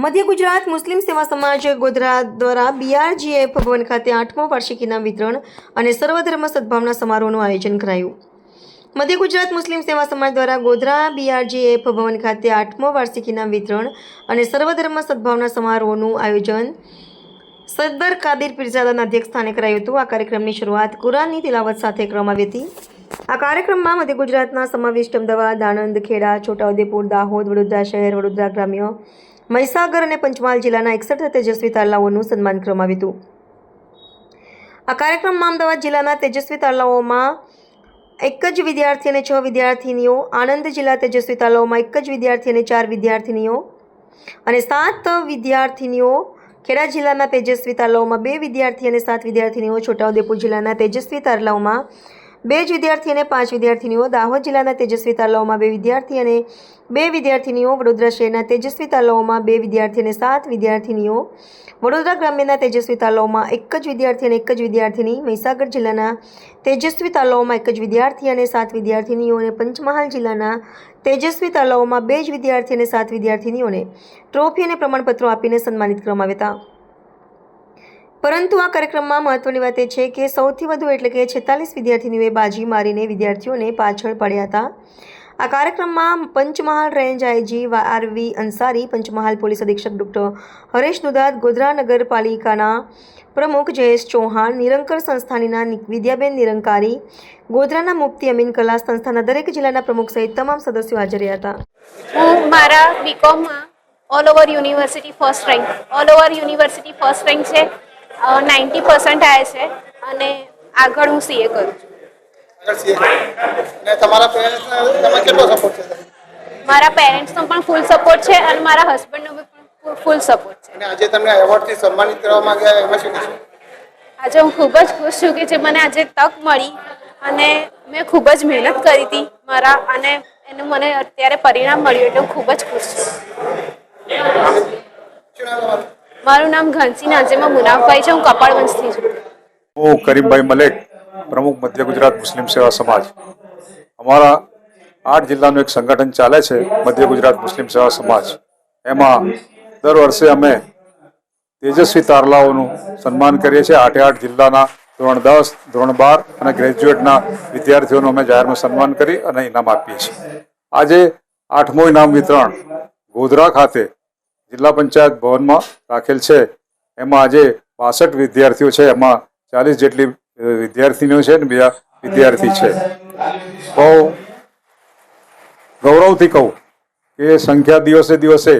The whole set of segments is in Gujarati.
મધ્ય ગુજરાત મુસ્લિમ સેવા સમાજ ગોધરા દ્વારા બીઆરજીએફ ભવન ખાતે આઠમો વાર્ષિક ઇનામ વિતરણ અને સર્વધર્મ સદભાવના સમારોહનું આયોજન કરાયું. મધ્ય ગુજરાત મુસ્લિમ સેવા સમાજ દ્વારા ગોધરા બીઆરજીએફ ભવન ખાતે આઠમો વાર્ષિક ઇનામ વિતરણ અને સર્વધર્મ સદભાવના સમારોહનું આયોજન સરદાર કાબીર પીરઝાદાના અધ્યક્ષ સ્થાને કરાયું હતું. આ કાર્યક્રમની શરૂઆત કુરાનની તિલાવત સાથે કરવામાં આવી હતી. આ કાર્યક્રમમાં મધ્ય ગુજરાતના સમાવિષ્ટ અમદાવાદ, આણંદ, ખેડા, છોટાઉદેપુર, દાહોદ, વડોદરા શહેર, વડોદરા ગ્રામ્ય મહીસાગર અને પંચમહાલ જિલ્લાના એકસઠ તેજસ્વી તારલાઓનું સન્માન કરવામાં આવ્યું હતું. આ કાર્યક્રમમાં અમદાવાદ જિલ્લાના તેજસ્વી તારલાઓમાં એક જ વિદ્યાર્થી અને છ વિદ્યાર્થીનીઓ, આણંદ જિલ્લા તેજસ્વી તાલાઓમાં એક જ વિદ્યાર્થી અને ચાર વિદ્યાર્થીનીઓ અને સાત વિદ્યાર્થીનીઓ ખેડા જિલ્લાના તેજસ્વી તાલાઓમાં બે વિદ્યાર્થી અને સાત વિદ્યાર્થીનીઓ છોટાઉદેપુર જિલ્લાના તેજસ્વી તારલાઓમાં બે જ વિદ્યાર્થી અને પાંચ વિદ્યાર્થીનીઓ દાહોદ જિલ્લાના તેજસ્વી તાલાઓમાં બે વિદ્યાર્થી અને બે વિદ્યાર્થીનીઓ વડોદરા શહેરના તેજસ્વી તાલાઓમાં બે વિદ્યાર્થી અને સાત વિદ્યાર્થીનીઓ વડોદરા ગ્રામ્યના તેજસ્વી તાલાઓમાં એક જ વિદ્યાર્થી અને એક જ વિદ્યાર્થીની મહીસાગર જિલ્લાના તેજસ્વી તાલાઓમાં એક જ વિદ્યાર્થી અને સાત વિદ્યાર્થીનીઓ અને પંચમહાલ જિલ્લાના તેજસ્વી તાલાઓમાં બે જ વિદ્યાર્થી અને સાત વિદ્યાર્થીનીઓને ટ્રોફી અને પ્રમાણપત્રો આપીને સન્માનિત કરવામાં આવ્યા હતા. પરંતુ આ કાર્યક્રમમાં મહત્વની વાત એ છે કે સૌથી વધુ એટલે કે છેતાલીસ વિદ્યાર્થીનીઓએ બાજી મારીને વિદ્યાર્થીઓને પાછળ પડ્યા હતા. આ કાર્યક્રમમાં Panchmahal range IG RV Ansari Panchmahal police અધિક્ષક ડૉક્ટર હરેશ દુધાત ગોધરા નગરપાલિકાના પ્રમુખ જયેશ ચૌહાણ, નિરંકર સંસ્થાનીના વિદ્યાબેન નિરંકારી, ગોધરાના મુફ્તી અમીન કલા સંસ્થાના દરેક જિલ્લાના પ્રમુખ સહિત તમામ સદસ્યો હાજર રહ્યા હતા. હું મારા બીકોમમાં all over university first rank all over university first rank છે. નાઇન્ટી પર્સન્ટ આવ્યા છે અને આગળ હું સીએ કરું છું? મારા પેરેન્ટ્સનો પણ ફૂલ સપોર્ટ છે અને મારા હસબન્ડનો પણ ફૂલ સપોર્ટ છે. અને આજે તમને એવોર્ડથી સન્માનિત કરવામાં આવ્યા એમાં શું કહેશો? આજે હું ખૂબ જ ખુશ છું કે જે મને આજે તક મળી અને મેં ખૂબ જ મહેનત કરી હતી મારા અને એનું મને અત્યારે પરિણામ મળ્યું એટલે હું ખૂબ જ ખુશ છું. મારું નામ ઘનસી નાઝીમા મુનાફભાઈ છે, હું કપાળવંશથી છું. હું કરીમભાઈ મલેક, પ્રમુખ મધ્ય ગુજરાત મુસ્લિમ સેવા સમાજ. અમારા આઠ જિલ્લાનું એક સંગઠન ચાલે છે, મધ્ય ગુજરાત મુસ્લિમ સેવા સમાજ. એમાં દર વર્ષે અમે તેજસ્વી તારલાઓનું સન્માન કરીએ છીએ. આઠે આઠ જિલ્લાના ધોરણ દસ, ધોરણ બાર અને ગ્રેજ્યુએટના વિદ્યાર્થીઓનું અમે જાહેરમાં સન્માન કરી અને ઇનામ આપીએ છીએ. આજે આઠમો ઇનામ વિતરણ ગોધરા ખાતે જિલ્લા પંચાયત ભવનમાં રાખેલ છે. એમાં આજે બાસઠ વિદ્યાર્થીઓ છે. એમાં ચાલીસ જેટલી વિદ્યાર્થીનીઓ છે ને બીજા વિદ્યાર્થી છે. બહુ ગૌરવથી કહું કે સંખ્યા દિવસે દિવસે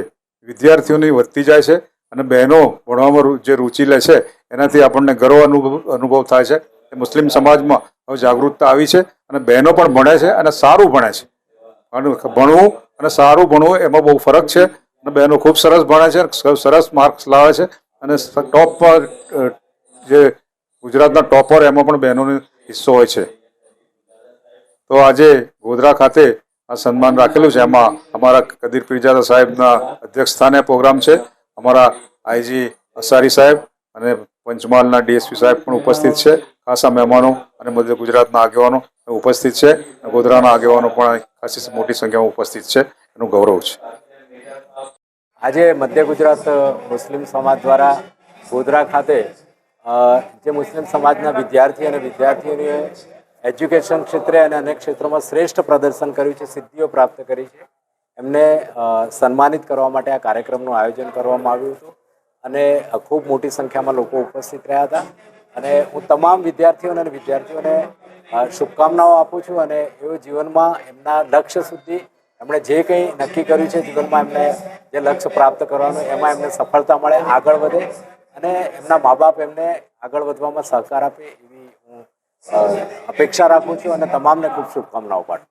વિદ્યાર્થીઓની વધતી જાય છે અને બહેનો ભણવામાં જે રુચિ લે છે, એનાથી આપણને ગર્વ અનુભવ અનુભવ થાય છે મુસ્લિમ સમાજમાં હવે જાગૃતતા આવી છે અને બહેનો પણ ભણે છે અને સારું ભણે છે. ભણવું અને સારું ભણવું એમાં બહુ ફરક છે. અને બહેનો ખૂબ સરસ ભણે છે સરસ માર્ક્સ લાવે છે. અને ટોપ પર જે ગુજરાતના ટોપર એમાં પણ બહેનોનો હિસ્સો હોય છે. તો આજે ગોધરા ખાતે આ સન્માન રાખેલું છે. એમાં અમારા કદીર પીરજાદા સાહેબના અધ્યક્ષ સ્થાને પ્રોગ્રામ છે. અમારા આઈજી અસારી સાહેબ અને પંચમહાલના ડીએસપી સાહેબ પણ ઉપસ્થિત છે. ખાસા મહેમાનો અને મધ્ય ગુજરાતના આગેવાનો ઉપસ્થિત છે. ગોધરાના આગેવાનો પણ ખાસી મોટી સંખ્યામાં ઉપસ્થિત છે. એનું ગૌરવ છે. આજે મધ્ય ગુજરાત મુસ્લિમ સમાજ દ્વારા ગોધરા ખાતે જે મુસ્લિમ સમાજના વિદ્યાર્થી અને વિદ્યાર્થીઓએ એજ્યુકેશન ક્ષેત્રે અને અનેક ક્ષેત્રોમાં શ્રેષ્ઠ પ્રદર્શન કર્યું છે, સિદ્ધિઓ પ્રાપ્ત કરી છે. એમને સન્માનિત કરવા માટે આ કાર્યક્રમનું આયોજન કરવામાં આવ્યું હતું અને ખૂબ મોટી સંખ્યામાં લોકો ઉપસ્થિત રહ્યા હતા. અને હું તમામ વિદ્યાર્થીઓને અને વિદ્યાર્થીઓને શુભકામનાઓ આપું છું અને એઓ જીવનમાં એમના લક્ષ્ય સુધી એમણે જે કંઈ નક્કી કર્યું છે, જીવનમાં એમને જે લક્ષ્ય પ્રાપ્ત કરવાનું, એમાં એમને સફળતા મળે, આગળ વધે અને એમના મા બાપ એમને આગળ વધવામાં સહકાર આપે એવી હું અપેક્ષા રાખું છું અને તમામને ખૂબ શુભકામનાઓ પાઠવું